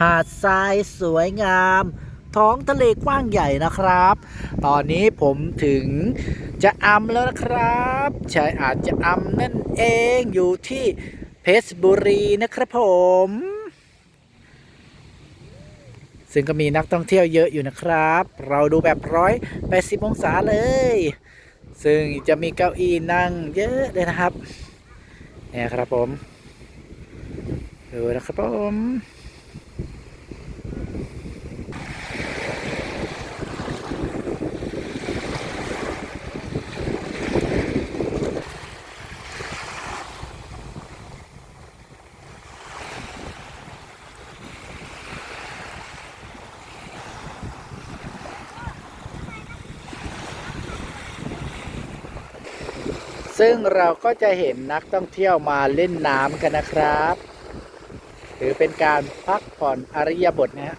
หาดทรายสวยงาม ท้องทะเลกว้างใหญ่นะครับ ตอนนี้ผมถึงจะอำแล้วนะครับชายอาจจะอำนั่นเองอยู่ที่เพชรบุรีนะครับผม ซึ่งก็มีนักท่องเที่ยวเยอะอยู่นะครับ เราดูแบบร้อยแปดสิบองศาเลย ซึ่งจะมีเก้าอี้นั่งเยอะเลยนะครับเนี่ยครับผมดูนะครับผม ซึ่งเราก็จะเห็นนักท่องเที่ยวมาเล่นน้ำกันนะครับหรือเป็นการพักผ่อนอริยบทนะฮะ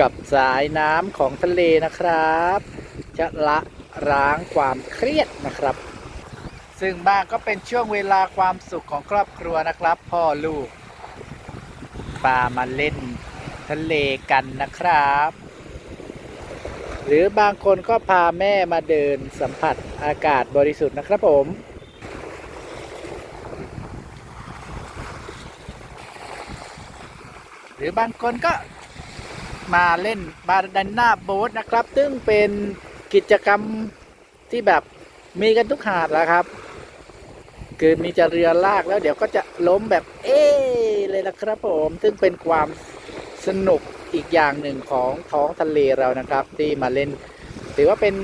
กับสายน้ำของทะเลนะครับ จะละร้างความเครียดนะครับ ซึ่งบ้างก็เป็นช่วงเวลาความสุขของครอบครัวนะครับ พ่อลูกปามาเล่นทะเลกันนะครับ หรือบางคนก็พาแม่มาเดินสัมผัสอากาศบริสุทธิ์นะครับผม หรือบางคนก็มาเล่นบาดันนาโบ๊ทนะครับ ซึ่งเป็นกิจกรรมที่แบบมีกันทุกหาดแหล้วครับ คือมีจะเรือลากแล้วเดี๋ยวก็จะล้มแบบเอ๊เลยนะครับผม ซึ่งเป็นความสนุก อีกอย่างหนึ่งของท้องทะเลเรานะครับ ที่มาเล่น ถือว่าเป็น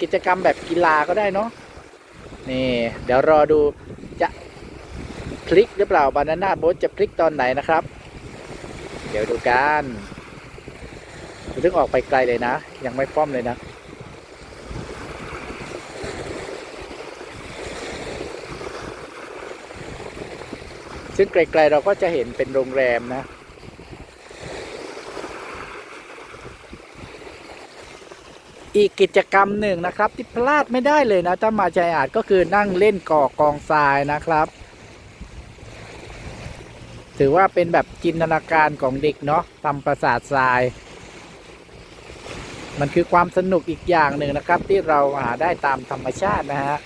กิจกรรมแบบกีฬาก็ได้เนาะนี่ เดี๋ยวรอดูจะพลิกหรือเปล่าบานาน่าโบ๊ทจะพลิกตอนไหนนะครับ เดี๋ยวดูกันถึงออกไปไกลเลยนะ ยังไม่ป้อมเลยนะซึ่งไกลๆเราก็จะเห็นเป็นโรงแรมนะ อีกกิจกรรมหนึ่งนะครับ ที่พลาดไม่ได้เลยนะถ้ามาชายหาดก็คือนั่งเล่นก่อกองทรายนะครับ ถือว่าเป็นแบบจินตนาการของเด็กเนาะทำประสาททราย มันคือความสนุกอีกอย่างหนึ่งนะครับ ที่เราหาได้ตามธรรมชาตินะฮะ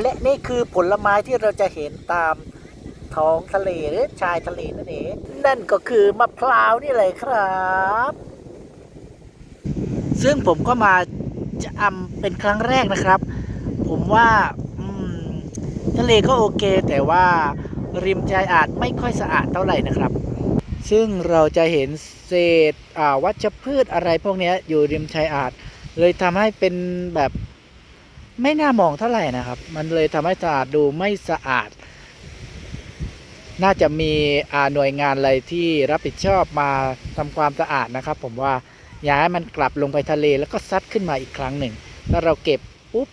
และนี่คือผลไม้ที่เราจะเห็นตามท้องทะเลหรือชายทะเลนั่นเองนั่นก็คือมะพร้าวนี่เลยครับ ซึ่งผมก็มาจะอำเป็นครั้งแรกนะครับ ผมว่าทะเลก็โอเค แต่ว่าริมชายอาจไม่ค่อยสะอาดเท่าไหร่นะครับ ซึ่งเราจะเห็นเศษวัชพืชอะไรพวกนี้อยู่ริมชายอาด เลยทำให้เป็นแบบไม่น่ามองเท่าไหร่นะครับ มันเลยทำให้สะอาดดูไม่สะอาด น่าจะมีหน่วยงานอะไรที่รับผิดชอบมาทำความสะอาดนะครับ ผมว่า ย่าให้มันกลับลงไปทะเลแล้วก็ซัดขึ้นมาอีกครั้งหนึ่งถ้าเราเก็บปุ๊บ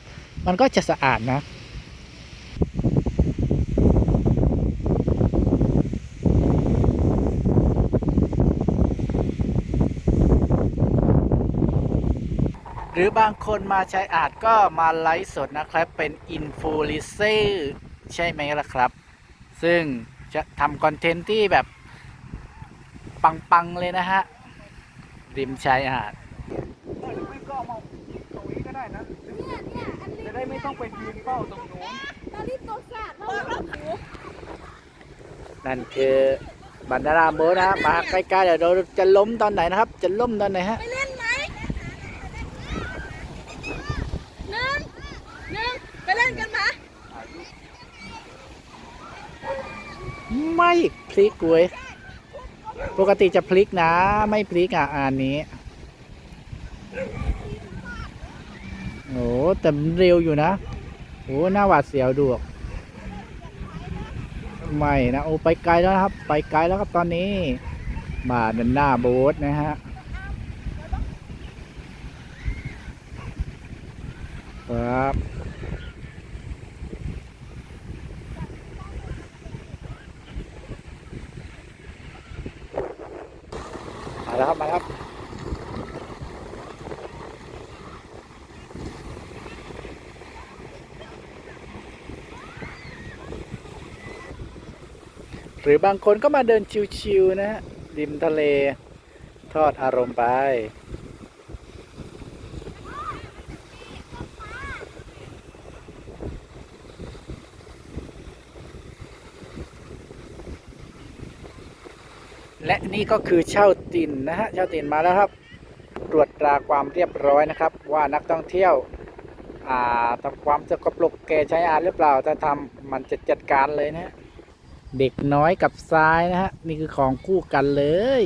มันก็จะสะอาดนะหรือบางคนมาใช้อาจก็มาไลฟ์สดนะครับ เป็นอินฟลูลิเซอร์ใช่ไหมล่ะครับ ซึ่งจะทำคอนเทนต์ที่แบบ ปัง ๆ เลยนะฮะ ริมชายหาดหรือไม่ก็เอามาตรงนี้ก็ได้นะจะได้ไม่ต้องไปยืนเฝ้าตรงนู้นตอนนี้ตัวสาดแล้วแล้วหูนั่นคือบันดาราโบทนะฮะมาใกล้ๆเดี๋ยวเราจะล้มตอนไหนนะครับ จะล้มตอนไหนฮะไปเล่นไหมหนึ่งหนึ่งไปเล่นกันไหมไม่พลิกเว้ย ปกติจะพลิกนะ ไม่พลิกอะอันนี้ โอ้แต่เร็วอยู่นะโอ้หน้าหวาดเสียวดูออกไม่นะ โอ้ไปไกลแล้วครับ ไปไกลแล้วครับตอนนี้ มาดันหน้าโบ๊ทนะฮะครับ มาแล้วครับ มาแล้วครับหรือบางคนก็มาเดินชิวๆนะฮะริมทะเล ทอดอารมณ์ไป และนี่ก็คือเช่าตินนะฮะเช่าตินมาแล้วครับ ตรวจตราความเรียบร้อยนะครับ ว่านักท่องเที่ยวอ่าทำความสกปรกแกใช้อาหรือเปล่าถ้าทำมันจะจัดการเลยนะ เด็กน้อยกับทรายนะฮะนี่คือของคู่กันเลย